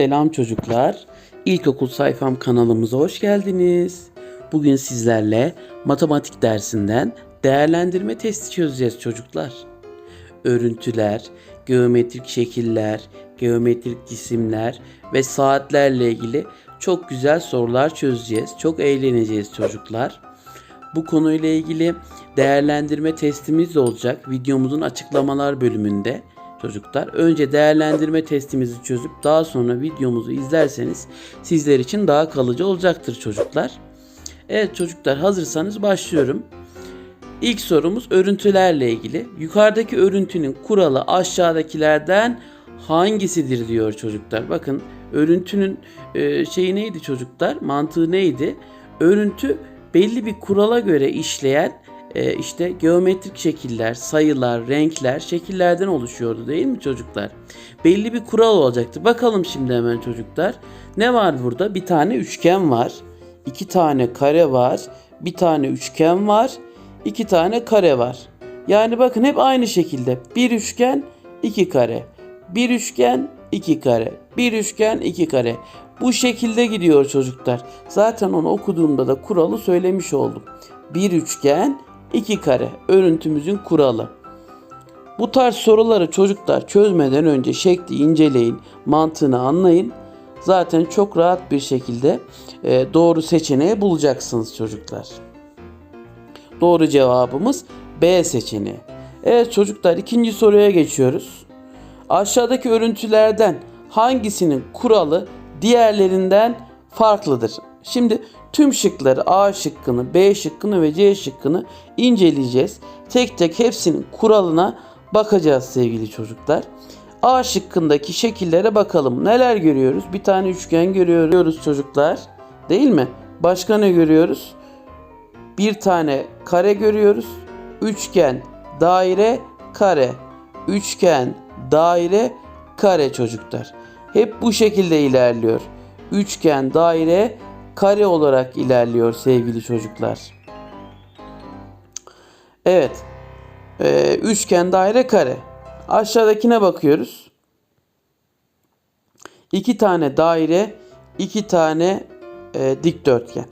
Selam çocuklar. İlkokul sayfam kanalımıza hoş geldiniz. Bugün sizlerle matematik dersinden değerlendirme testi çözeceğiz çocuklar. Örüntüler, geometrik şekiller, geometrik cisimler ve saatlerle ilgili çok güzel sorular çözeceğiz. Çok eğleneceğiz çocuklar. Bu konuyla ilgili değerlendirme testimiz de olacak videomuzun açıklamalar bölümünde çocuklar. Önce değerlendirme testimizi çözüp daha sonra videomuzu izlerseniz sizler için daha kalıcı olacaktır çocuklar. Evet çocuklar hazırsanız başlıyorum. İlk sorumuz örüntülerle ilgili. Yukarıdaki örüntünün kuralı aşağıdakilerden hangisidir diyor çocuklar. Bakın örüntünün e, şeyi neydi çocuklar? Mantığı neydi? Örüntü belli bir kurala göre işleyen e, işte geometrik şekiller, sayılar, renkler, şekillerden oluşuyordu değil mi çocuklar? Belli bir kural olacaktı. Bakalım şimdi hemen çocuklar. Ne var burada? Bir tane üçgen var. iki tane kare var. Bir tane üçgen var. iki tane kare var. Yani bakın hep aynı şekilde. Bir üçgen, iki kare. Bir üçgen, iki kare. Bir üçgen, iki kare. Bu şekilde gidiyor çocuklar. Zaten onu okuduğumda da kuralı söylemiş oldum. Bir üçgen, iki kare. Örüntümüzün kuralı. Bu tarz soruları çocuklar çözmeden önce şekli inceleyin, mantığını anlayın. Zaten çok rahat bir şekilde e, doğru seçeneği bulacaksınız çocuklar. Doğru cevabımız B seçeneği. Evet çocuklar ikinci soruya geçiyoruz. Aşağıdaki örüntülerden hangisinin kuralı diğerlerinden farklıdır? Şimdi tüm şıkları A şıkkını, B şıkkını ve C şıkkını inceleyeceğiz. Tek tek hepsinin kuralına bakacağız sevgili çocuklar. A şıkkındaki şekillere bakalım. Neler görüyoruz? Bir tane üçgen görüyoruz çocuklar. Değil mi? Başka ne görüyoruz? Bir tane kare görüyoruz. Üçgen, daire, kare. Üçgen, daire, kare çocuklar. Hep bu şekilde ilerliyor. Üçgen, daire, kare olarak ilerliyor sevgili çocuklar. Evet. Ee, üçgen, daire, kare. Aşağıdakine bakıyoruz. İki tane daire, iki tane e, dikdörtgen.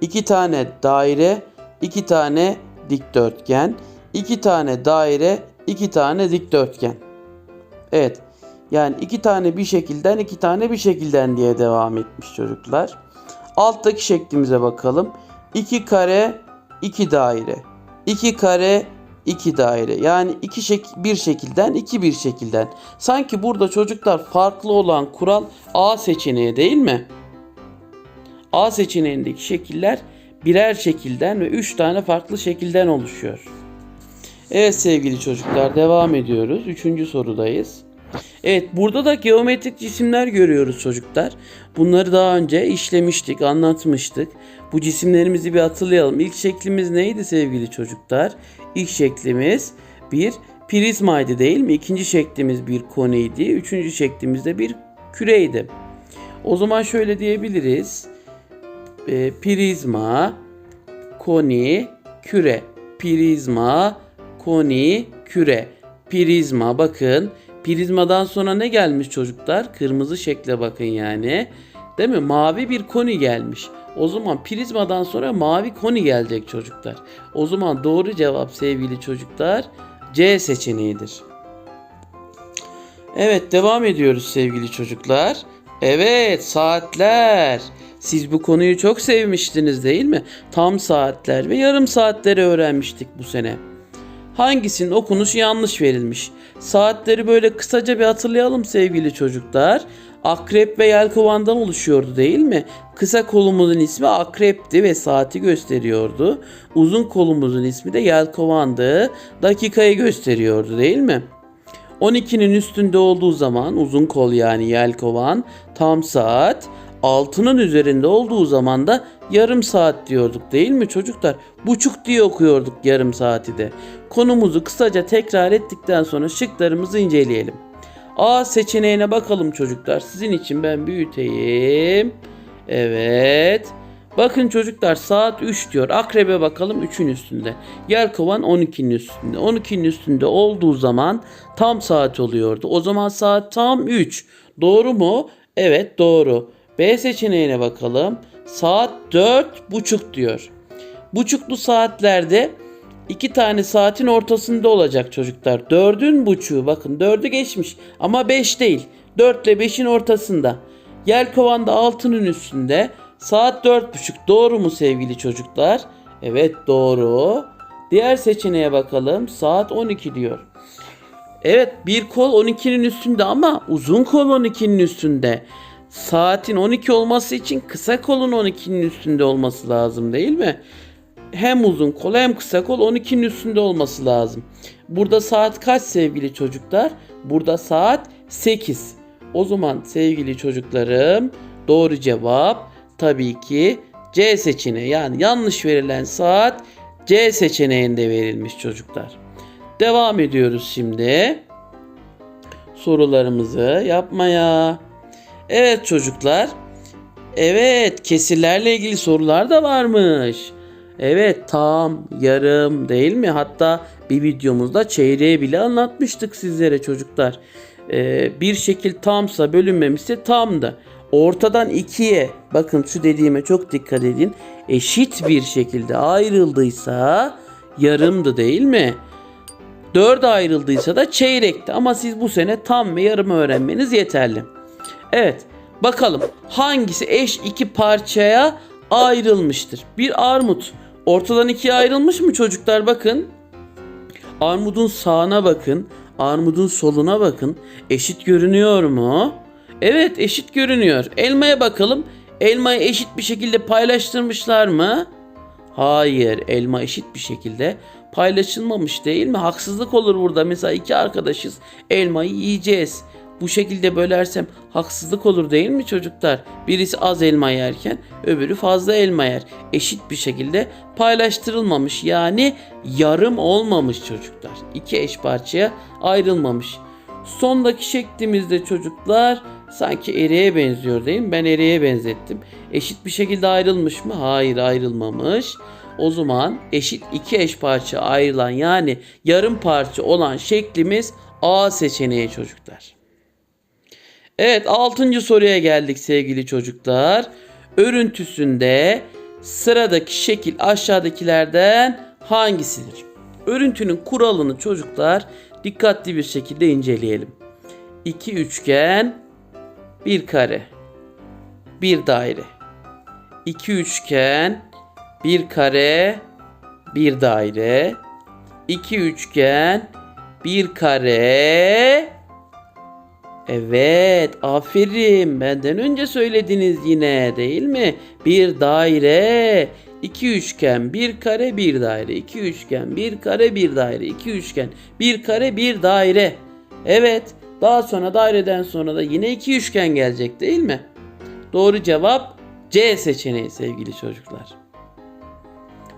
İki tane daire, iki tane dikdörtgen. iki tane daire, iki tane dikdörtgen. Evet. Yani iki tane bir şekilden, iki tane bir şekilden diye devam etmiş çocuklar. Alttaki şeklimize bakalım. 2 kare, 2 daire. 2 kare, 2 daire. Yani iki şek bir şekilden, iki bir şekilden. Sanki burada çocuklar farklı olan kural A seçeneği değil mi? A seçeneğindeki şekiller birer şekilden ve 3 tane farklı şekilden oluşuyor. Evet sevgili çocuklar devam ediyoruz. Üçüncü sorudayız. Evet burada da geometrik cisimler görüyoruz çocuklar. Bunları daha önce işlemiştik, anlatmıştık. Bu cisimlerimizi bir hatırlayalım. İlk şeklimiz neydi sevgili çocuklar? İlk şeklimiz bir prizmaydı değil mi? İkinci şeklimiz bir koniydi. Üçüncü şeklimiz de bir küreydi. O zaman şöyle diyebiliriz. E, prizma, koni, küre. Prizma, koni, küre. Prizma bakın Prizmadan sonra ne gelmiş çocuklar? Kırmızı şekle bakın yani. Değil mi? Mavi bir koni gelmiş. O zaman prizmadan sonra mavi koni gelecek çocuklar. O zaman doğru cevap sevgili çocuklar C seçeneğidir. Evet devam ediyoruz sevgili çocuklar. Evet saatler. Siz bu konuyu çok sevmiştiniz değil mi? Tam saatler ve yarım saatleri öğrenmiştik bu sene. Hangisinin okunuşu yanlış verilmiş? Saatleri böyle kısaca bir hatırlayalım sevgili çocuklar. Akrep ve yelkovandan oluşuyordu değil mi? Kısa kolumuzun ismi akrepti ve saati gösteriyordu. Uzun kolumuzun ismi de yelkovandı. Dakikayı gösteriyordu değil mi? 12'nin üstünde olduğu zaman uzun kol yani yelkovan tam saat. Altının üzerinde olduğu zaman da yarım saat diyorduk değil mi çocuklar? Buçuk diye okuyorduk yarım saati de. Konumuzu kısaca tekrar ettikten sonra şıklarımızı inceleyelim. A seçeneğine bakalım çocuklar. Sizin için ben büyüteyim. Evet. Bakın çocuklar saat 3 diyor. Akrebe bakalım 3'ün üstünde. Yelkovan 12'nin üstünde. 12'nin üstünde olduğu zaman tam saat oluyordu. O zaman saat tam 3. Doğru mu? Evet doğru. B seçeneğine bakalım. Saat dört buçuk diyor. Buçuklu saatlerde iki tane saatin ortasında olacak çocuklar. Dördün buçuğu bakın dördü geçmiş ama beş değil. Dört ile beşin ortasında. Yelkovanda altının üstünde. Saat dört buçuk. Doğru mu sevgili çocuklar? Evet doğru. Diğer seçeneğe bakalım. Saat 12 diyor. Evet bir kol 12'nin üstünde ama uzun kol 12'nin üstünde. Saatin 12 olması için kısa kolun 12'nin üstünde olması lazım değil mi? Hem uzun kol hem kısa kol 12'nin üstünde olması lazım. Burada saat kaç sevgili çocuklar? Burada saat 8. O zaman sevgili çocuklarım doğru cevap tabii ki C seçeneği. Yani yanlış verilen saat C seçeneğinde verilmiş çocuklar. Devam ediyoruz şimdi sorularımızı yapmaya. Evet çocuklar. Evet kesirlerle ilgili sorular da varmış. Evet tam, yarım değil mi? Hatta bir videomuzda çeyreği bile anlatmıştık sizlere çocuklar. Ee, bir şekil tamsa bölünmemişse tamdı. Ortadan ikiye bakın şu dediğime çok dikkat edin. Eşit bir şekilde ayrıldıysa yarımdı değil mi? Dörde ayrıldıysa da çeyrekti ama siz bu sene tam ve yarım öğrenmeniz yeterli. Evet bakalım hangisi eş iki parçaya ayrılmıştır? Bir armut ortadan ikiye ayrılmış mı çocuklar bakın. Armudun sağına bakın. Armudun soluna bakın. Eşit görünüyor mu? Evet eşit görünüyor. Elmaya bakalım. Elmayı eşit bir şekilde paylaştırmışlar mı? Hayır, elma eşit bir şekilde paylaşılmamış değil mi? Haksızlık olur burada. Mesela iki arkadaşız, elmayı yiyeceğiz. Bu şekilde bölersem haksızlık olur değil mi çocuklar? Birisi az elma yerken öbürü fazla elma yer. Eşit bir şekilde paylaştırılmamış yani yarım olmamış çocuklar. İki eş parçaya ayrılmamış. Sondaki şeklimizde çocuklar sanki eriğe benziyor değil mi? Ben eriğe benzettim. Eşit bir şekilde ayrılmış mı? Hayır ayrılmamış. O zaman eşit iki eş parça ayrılan yani yarım parça olan şeklimiz A seçeneği çocuklar. Evet altıncı soruya geldik sevgili çocuklar. Örüntüsünde sıradaki şekil aşağıdakilerden hangisidir? Örüntünün kuralını çocuklar dikkatli bir şekilde inceleyelim. İki üçgen, bir kare, bir daire. İki üçgen, bir kare, bir daire. İki üçgen, bir kare. Evet, aferin. Benden önce söylediniz yine, değil mi? Bir daire, iki üçgen, bir kare, bir daire. İki üçgen, bir kare, bir daire. İki üçgen, bir kare, bir daire. Evet, daha sonra daireden sonra da yine iki üçgen gelecek, değil mi? Doğru cevap C seçeneği sevgili çocuklar.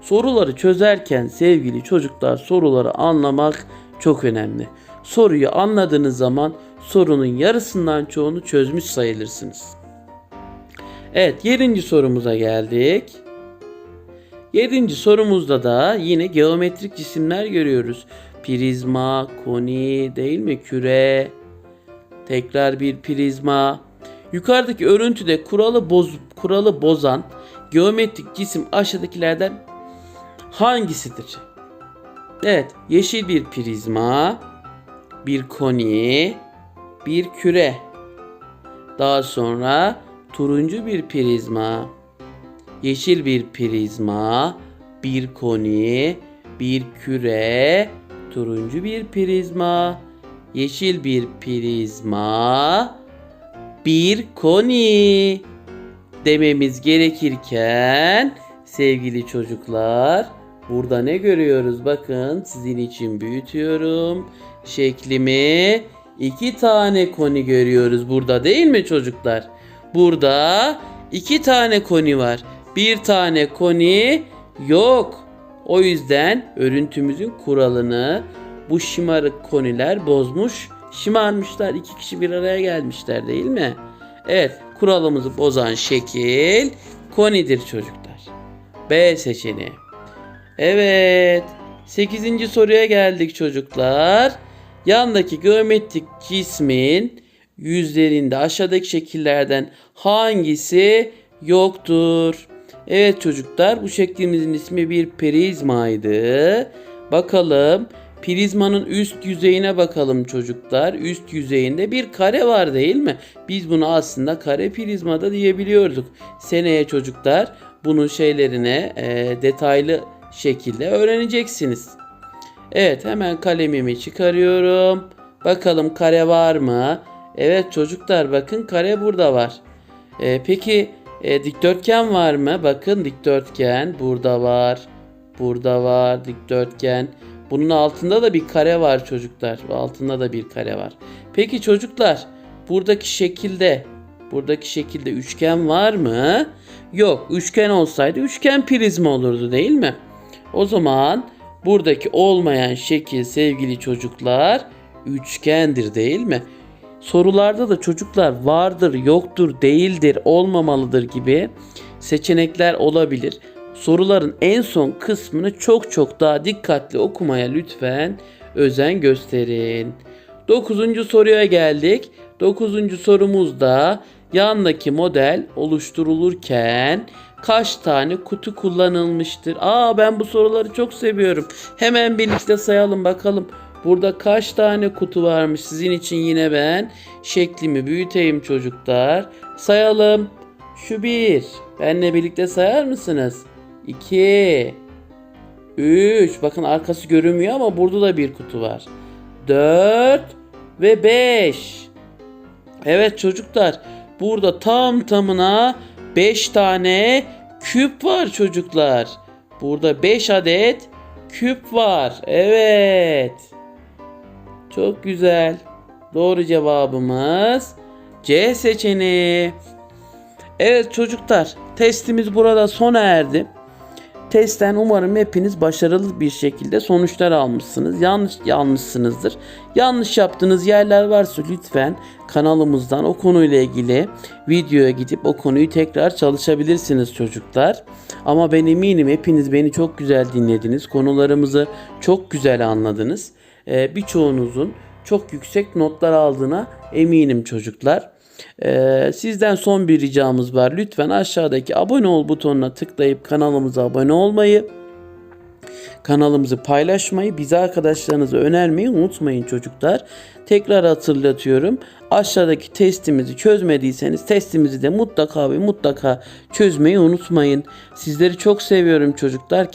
Soruları çözerken sevgili çocuklar soruları anlamak çok önemli. Soruyu anladığınız zaman sorunun yarısından çoğunu çözmüş sayılırsınız. Evet, yedinci sorumuza geldik. Yedinci sorumuzda da yine geometrik cisimler görüyoruz. Prizma, koni değil mi? Küre, tekrar bir prizma. Yukarıdaki örüntüde kuralı bozup kuralı bozan geometrik cisim aşağıdakilerden hangisidir? Evet, yeşil bir prizma, bir koni, bir küre. Daha sonra turuncu bir prizma, yeşil bir prizma, bir koni, bir küre, turuncu bir prizma, yeşil bir prizma, bir koni dememiz gerekirken sevgili çocuklar burada ne görüyoruz bakın sizin için büyütüyorum şeklimi iki tane koni görüyoruz burada değil mi çocuklar burada iki tane koni var bir tane koni yok o yüzden örüntümüzün kuralını bu şımarık koniler bozmuş şımarmışlar iki kişi bir araya gelmişler değil mi evet kuralımızı bozan şekil konidir çocuklar B seçeneği. Evet. 8. soruya geldik çocuklar. Yandaki geometrik cismin yüzlerinde aşağıdaki şekillerden hangisi yoktur? Evet çocuklar bu şeklimizin ismi bir prizmaydı. Bakalım prizmanın üst yüzeyine bakalım çocuklar. Üst yüzeyinde bir kare var değil mi? Biz bunu aslında kare prizmada diyebiliyorduk. Seneye çocuklar bunun şeylerine e, detaylı şekilde öğreneceksiniz. Evet hemen kalemimi çıkarıyorum. Bakalım kare var mı? Evet çocuklar bakın kare burada var. Ee, peki e, dikdörtgen var mı? Bakın dikdörtgen burada var. Burada var dikdörtgen. Bunun altında da bir kare var çocuklar. Altında da bir kare var. Peki çocuklar buradaki şekilde buradaki şekilde üçgen var mı? Yok. Üçgen olsaydı üçgen prizma olurdu değil mi? O zaman buradaki olmayan şekil sevgili çocuklar üçgendir değil mi? Sorularda da çocuklar vardır, yoktur, değildir, olmamalıdır gibi seçenekler olabilir. Soruların en son kısmını çok çok daha dikkatli okumaya lütfen özen gösterin. Dokuzuncu soruya geldik. Dokuzuncu sorumuzda yandaki model oluşturulurken kaç tane kutu kullanılmıştır? Aa ben bu soruları çok seviyorum. Hemen birlikte sayalım bakalım. Burada kaç tane kutu varmış sizin için yine ben şeklimi büyüteyim çocuklar. Sayalım. Şu bir. Benle birlikte sayar mısınız? 2 3 Bakın arkası görünmüyor ama burada da bir kutu var. 4 ve 5 Evet çocuklar burada tam tamına 5 tane küp var çocuklar. Burada 5 adet küp var. Evet. Çok güzel. Doğru cevabımız C seçeneği. Evet çocuklar testimiz burada sona erdi. Testten umarım hepiniz başarılı bir şekilde sonuçlar almışsınız. Yanlış almışsınızdır. Yanlış yaptığınız yerler varsa lütfen kanalımızdan o konuyla ilgili videoya gidip o konuyu tekrar çalışabilirsiniz çocuklar. Ama ben eminim hepiniz beni çok güzel dinlediniz. Konularımızı çok güzel anladınız. Ee, birçoğunuzun çok yüksek notlar aldığına eminim çocuklar. Ee, sizden son bir ricamız var. Lütfen aşağıdaki abone ol butonuna tıklayıp kanalımıza abone olmayı, kanalımızı paylaşmayı, bize arkadaşlarınıza önermeyi unutmayın çocuklar. Tekrar hatırlatıyorum. Aşağıdaki testimizi çözmediyseniz testimizi de mutlaka ve mutlaka çözmeyi unutmayın. Sizleri çok seviyorum çocuklar.